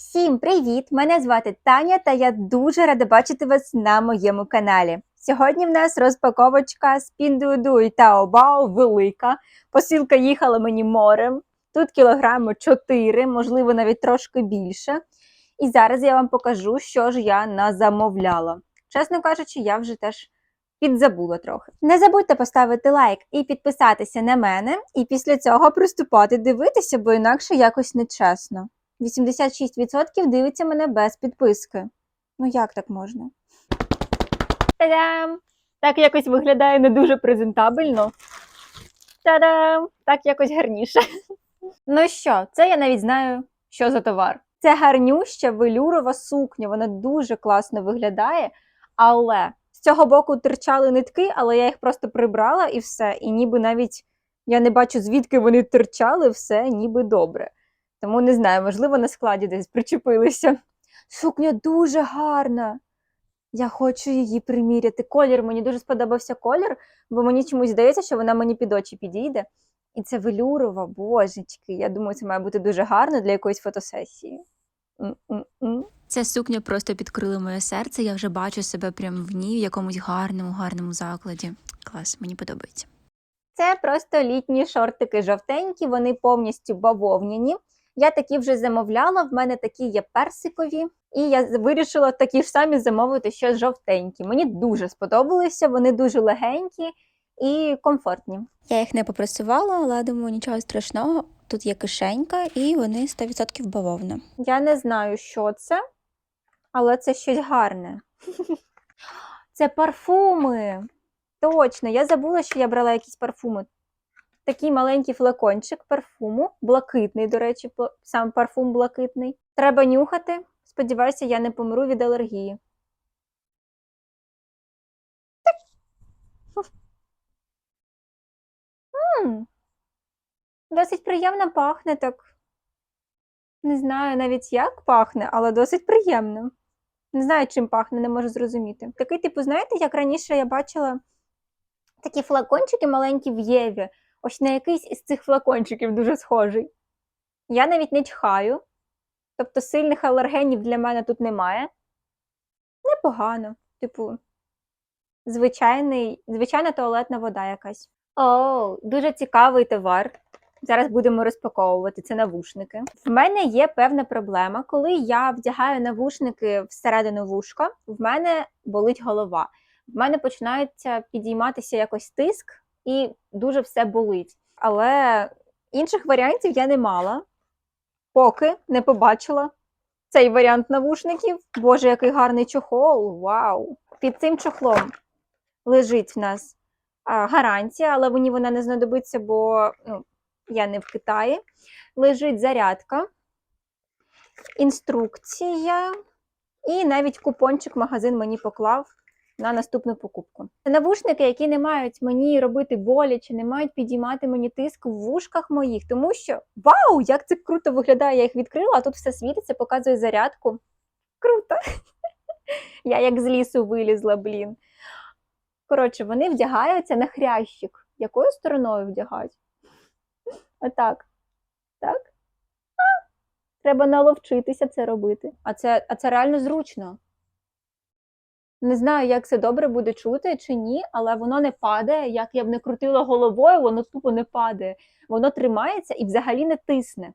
Всім привіт! Мене звати Таня, та я дуже рада бачити вас на моєму каналі. Сьогодні в нас розпаковочка з Pinduoduo і Taobao велика. Посилка їхала мені морем. Тут кілограму 4, можливо, навіть трошки більше. І зараз я вам покажу, що ж я назамовляла. Чесно кажучи, я вже теж підзабула трохи. Не забудьте поставити лайк і підписатися на мене, і після цього приступати дивитися, бо інакше якось нечесно. 86% дивиться мене без підписки. Ну як так можна? Та-дам! Так якось виглядає не дуже презентабельно. Та-дам! Так якось гарніше. Ну що, це я навіть знаю, що за товар. Це гарнюща велюрова сукня, вона дуже класно виглядає, але з цього боку терчали нитки, але я їх просто прибрала і все. І ніби навіть я не бачу, звідки вони терчали, все ніби добре. Тому не знаю, можливо, на складі десь причепилися. Сукня дуже гарна. Я хочу її приміряти. Колір мені дуже сподобався колір, бо мені чомусь здається, що вона мені під очі підійде. І це велюрова, божечки. Я думаю, це має бути дуже гарно для якоїсь фотосесії. М-м-м. Ця сукня просто підкрила моє серце. Я вже бачу себе прямо в ній в якомусь гарному, гарному закладі. Клас, мені подобається. Це просто літні шортики жовтенькі, вони повністю бавовняні. Я такі вже замовляла, в мене такі є персикові, і я вирішила такі ж самі замовити ще жовтенькі. Мені дуже сподобалися, вони дуже легенькі і комфортні. Я їх не попрасувала, але думаю, нічого страшного. Тут є кишенька, і вони 100% бавовна. Я не знаю, що це, але це щось гарне. Це парфуми. Точно, я забула, що я брала якісь парфуми. Такий маленький флакончик парфуму, блакитний, до речі, сам парфум блакитний. Треба нюхати. Сподіваюся, я не помру від алергії. М, Досить приємно пахне так. Не знаю навіть як пахне, але досить приємно. Не знаю, чим пахне, не можу зрозуміти. Такий, типу, знаєте, як раніше я бачила такі флакончики маленькі в Єві. Ось на якийсь із цих флакончиків дуже схожий. Я навіть не чхаю, тобто сильних алергенів для мене тут немає. Непогано, типу, звичайний, звичайна туалетна вода якась. О, дуже цікавий товар. Зараз будемо розпаковувати це навушники. В мене є певна проблема. Коли я вдягаю навушники всередину вушка, в мене болить голова. В мене починається підійматися якось тиск, і дуже все болить. Але інших варіантів я не мала, поки не побачила цей варіант навушників. Боже, який гарний чохол! Вау! Під цим чохлом лежить в нас гарантія, але мені вона не знадобиться, бо ну, я не в Китаї. Лежить зарядка, інструкція, і навіть купончик магазин мені поклав на наступну покупку. Це навушники, які не мають мені робити боляче, не мають підіймати мені тиск в вушках моїх, тому що вау, як це круто виглядає! Я їх відкрила, а тут все світиться, показує зарядку. Круто! Я як з лісу вилізла, блін. Коротше, вони вдягаються на хрящик. Якою стороною вдягають? Отак. Так? А, треба наловчитися це робити. А це, а це реально зручно. Не знаю, як це добре буде чути чи ні, але воно не падає. Як я б не крутила головою, воно тупо не падає. Воно тримається і взагалі не тисне.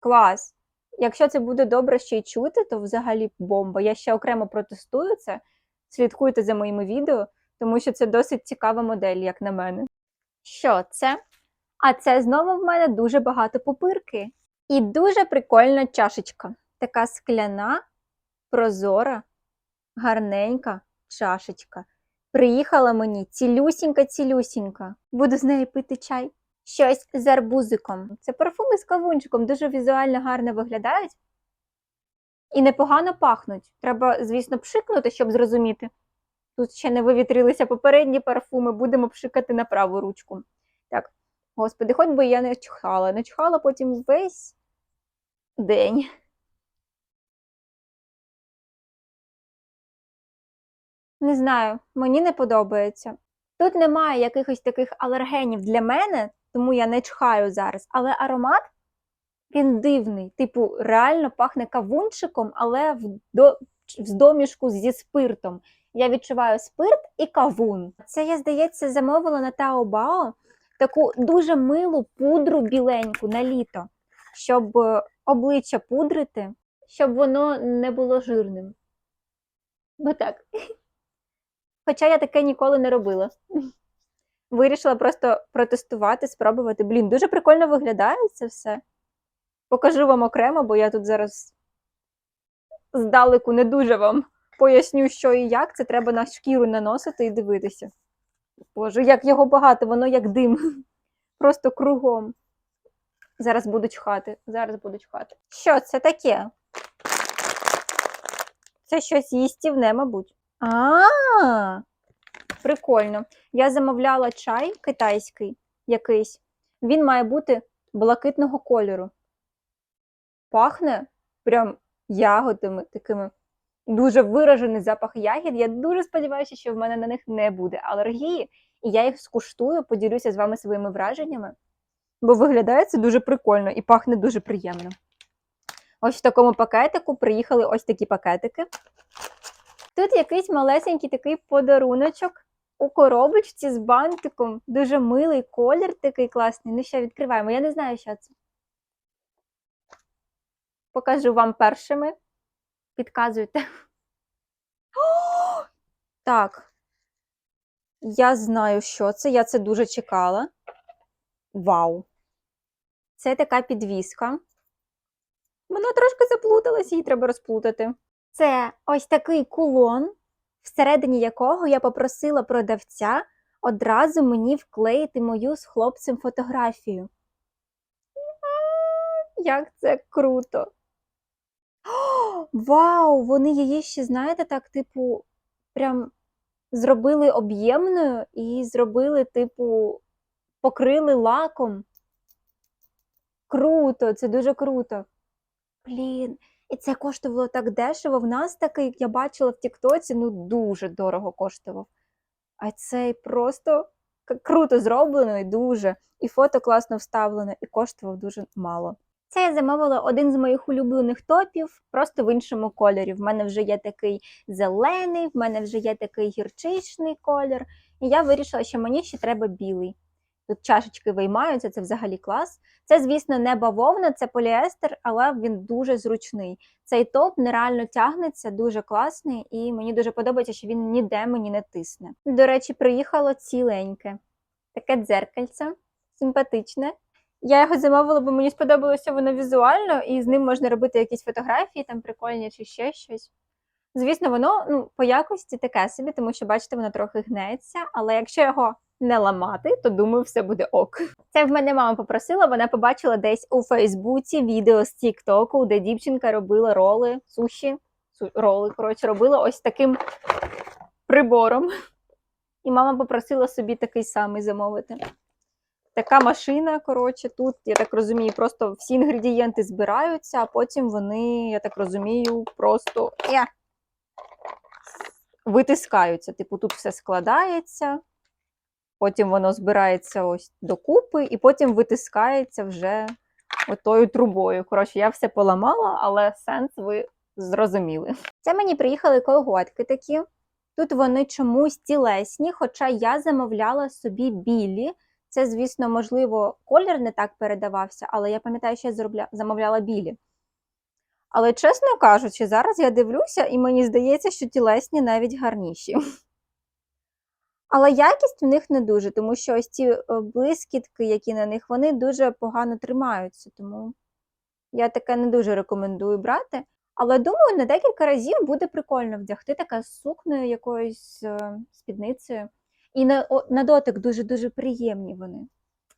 Клас. Якщо це буде добре ще й чути, то взагалі бомба. Я ще окремо протестую це. Слідкуйте за моїми відео, тому що це досить цікава модель, як на мене. Що це? А це знову в мене дуже багато пупирки. І дуже прикольна чашечка. Така скляна, прозора, гарненька чашечка. Приїхала мені цілюсінька-цілюсінька. Буду з нею пити чай. Щось з арбузиком. Це парфуми з кавунчиком, дуже візуально гарно виглядають. І непогано пахнуть. Треба, звісно, пшикнути, щоб зрозуміти. Тут ще не вивітрилися попередні парфуми, будемо пшикати на праву ручку. Так, господи, хоч би я не чхала. Не чхала потім весь день. Не знаю, мені не подобається. Тут немає якихось таких алергенів для мене, тому я не чхаю зараз. Але аромат Він дивний. Типу, реально пахне кавунчиком, але в, до, в домішку зі спиртом. Я відчуваю спирт і кавун. Це я, здається, замовила на Таобао таку дуже милу пудру біленьку на літо, щоб е, обличчя пудрити, щоб воно не було жирним. Бо так. Хоча я таке ніколи не робила. Вирішила просто протестувати, спробувати. Блін, дуже прикольно виглядає це все. Покажу вам окремо, бо я тут зараз здалеку не дуже вам поясню, що і як. Це треба на шкіру наносити і дивитися. Боже, як його багато, воно як дим. Просто кругом. Зараз будуть чхати. Зараз будуть чхати. Що це таке? Це щось їстівне, мабуть. А, прикольно. Я замовляла чай китайський якийсь. Він має бути блакитного кольору. Пахне прям ягодами такими. Дуже виражений запах ягід. Я дуже сподіваюся, що в мене на них не буде алергії, і я їх скуштую, поділюся з вами своїми враженнями. Бо виглядає це дуже прикольно і пахне дуже приємно. Ось в такому пакетику приїхали ось такі пакетики. Тут якийсь малесенький такий подаруночок у коробочці з бантиком. Дуже милий колір такий класний. Ну, ще відкриваємо. Я не знаю, що це. Покажу вам першими. Підказуйте. Так. Я знаю, що це. Я це дуже чекала. Вау! Це така підвіска. Вона трошки заплуталась, її треба розплутати. Це ось такий кулон, всередині якого я попросила продавця одразу мені вклеїти мою з хлопцем фотографію. Як це круто! О, Вау! Вони її ще, знаєте, так, типу, прям зробили об'ємною і зробили, типу, покрили лаком. Круто, це дуже круто. Блін, і це коштувало так дешево. В нас такий, як я бачила в Тіктоці, ну дуже дорого коштував. А цей просто круто зроблено і дуже. І фото класно вставлено, і коштував дуже мало. Це я замовила один з моїх улюблених топів, просто в іншому кольорі. В мене вже є такий зелений, в мене вже є такий гірчичний колір. І я вирішила, що мені ще треба білий. Тут чашечки виймаються, це взагалі клас. Це, звісно, не бавовна, це поліестер, але він дуже зручний. Цей топ нереально тягнеться, дуже класний, і мені дуже подобається, що він ніде мені не тисне. До речі, приїхало ціленьке. Таке дзеркальце, симпатичне. Я його замовила, бо мені сподобалося воно візуально, і з ним можна робити якісь фотографії, там прикольні чи ще щось. Звісно, воно ну, по якості таке собі, тому що, бачите, воно трохи гнеться, але якщо його не ламати, то думаю, все буде ок. Це в мене мама попросила, вона побачила десь у Фейсбуці відео з Тіктоку, де дівчинка робила роли, суші, су- роли, коротше, робила ось таким прибором. І мама попросила собі такий самий замовити. Така машина, коротше, тут, я так розумію, просто всі інгредієнти збираються, а потім вони, я так розумію, просто я, витискаються. Типу, тут все складається, потім воно збирається ось докупи, і потім витискається вже отою трубою. Коротше, я все поламала, але сенс ви зрозуміли. Це мені приїхали колготки такі. Тут вони чомусь тілесні, хоча я замовляла собі білі. Це, звісно, можливо, колір не так передавався, але я пам'ятаю, що я зробля... замовляла білі. Але, чесно кажучи, зараз я дивлюся, і мені здається, що тілесні навіть гарніші. Але якість в них не дуже, тому що ось ці е, блискітки, які на них, вони дуже погано тримаються. Тому я таке не дуже рекомендую брати. Але думаю, на декілька разів буде прикольно вдягти таке з сукнею якоюсь е, спідницею. І на, о, на дотик дуже-дуже приємні вони.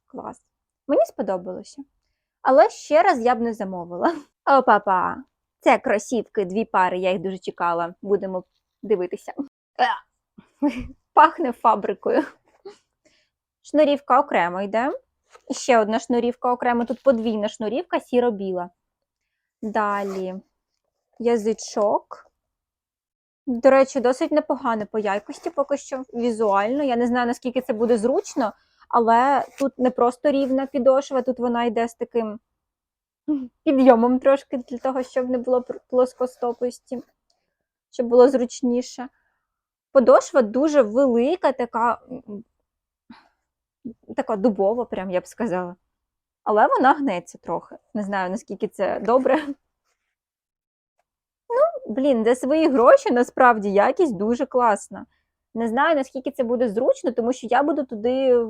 Клас. Мені сподобалося. Але ще раз я б не замовила. Опа-па! Це кросівки, дві пари, я їх дуже чекала. Будемо дивитися. Пахне фабрикою. Шнурівка окремо йде. Ще одна шнурівка окремо. Тут подвійна шнурівка, сіро-біла. Далі язичок. До речі, досить непогано по якості поки що візуально. Я не знаю, наскільки це буде зручно, але тут не просто рівна підошва, тут вона йде з таким підйомом трошки для того, щоб не було плоскостопості, щоб було зручніше. Подошва дуже велика, така, така дубова, прям я б сказала. Але вона гнеться трохи. Не знаю, наскільки це добре. Ну, блін, за свої гроші насправді якість дуже класна. Не знаю, наскільки це буде зручно, тому що я буду туди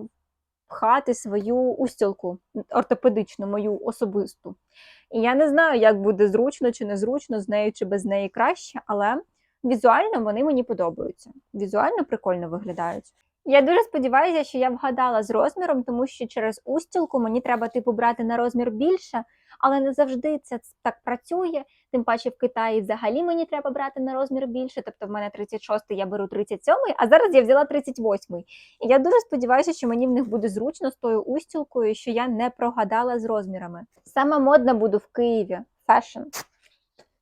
пхати свою устілку ортопедичну, мою особисту. І я не знаю, як буде зручно чи незручно, з нею чи без неї краще, але візуально вони мені подобаються. Візуально прикольно виглядають. Я дуже сподіваюся, що я вгадала з розміром, тому що через устілку мені треба типу брати на розмір більше, але не завжди це так працює. Тим паче в Китаї взагалі мені треба брати на розмір більше. Тобто в мене 36, я беру 37, а зараз я взяла 38. І я дуже сподіваюся, що мені в них буде зручно з тою устілкою, що я не прогадала з розмірами. Саме модна буду в Києві. Фешн.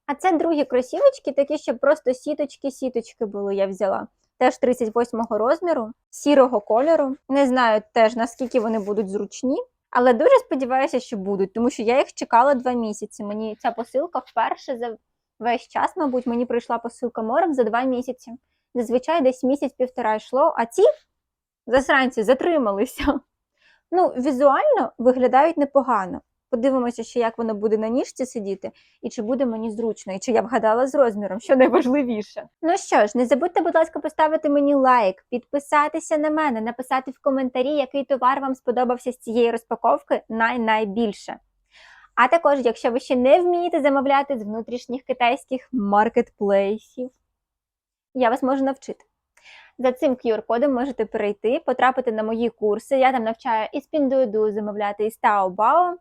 А це другі кросівочки, такі, щоб просто сіточки-сіточки були, я взяла. Теж 38-го розміру, сірого кольору. Не знаю теж наскільки вони будуть зручні, але дуже сподіваюся, що будуть, тому що я їх чекала два місяці. Мені ця посилка вперше за весь час, мабуть, мені прийшла посилка морем за два місяці. Зазвичай десь місяць-півтора йшло, а ці засранці затрималися. Ну, візуально виглядають непогано. Подивимося, ще як воно буде на ніжці сидіти, і чи буде мені зручно, і чи я вгадала з розміром, що найважливіше. Ну що ж, не забудьте, будь ласка, поставити мені лайк, підписатися на мене, написати в коментарі, який товар вам сподобався з цієї розпаковки най-найбільше. А також, якщо ви ще не вмієте замовляти з внутрішніх китайських маркетплейсів, я вас можу навчити. За цим QR-кодом можете перейти, потрапити на мої курси. Я там навчаю із Pinduoduo замовляти із Taobao.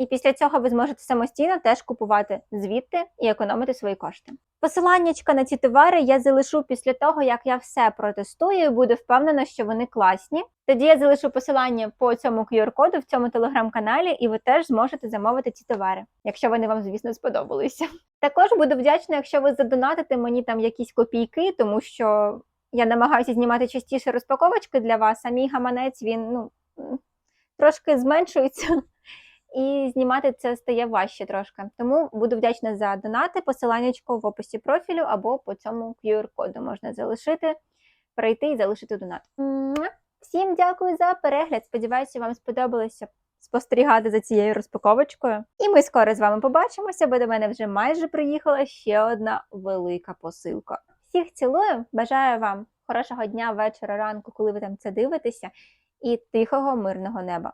І після цього ви зможете самостійно теж купувати звідти і економити свої кошти. Посиланнячка на ці товари я залишу після того, як я все протестую і буду впевнена, що вони класні. Тоді я залишу посилання по цьому QR-коду в цьому телеграм-каналі, і ви теж зможете замовити ці товари, якщо вони вам, звісно, сподобалися. Також буду вдячна, якщо ви задонатите мені там якісь копійки, тому що я намагаюся знімати частіше розпаковочки для вас, а мій гаманець він ну трошки зменшується. І знімати це стає важче трошки. Тому буду вдячна за донати. Посиланнячко в описі профілю або по цьому QR-коду можна залишити, перейти і залишити донат. Всім дякую за перегляд. Сподіваюся, вам сподобалося спостерігати за цією розпаковочкою. І ми скоро з вами побачимося, бо до мене вже майже приїхала ще одна велика посилка. Всіх цілую, бажаю вам хорошого дня, вечора, ранку, коли ви там це дивитеся, і тихого мирного неба.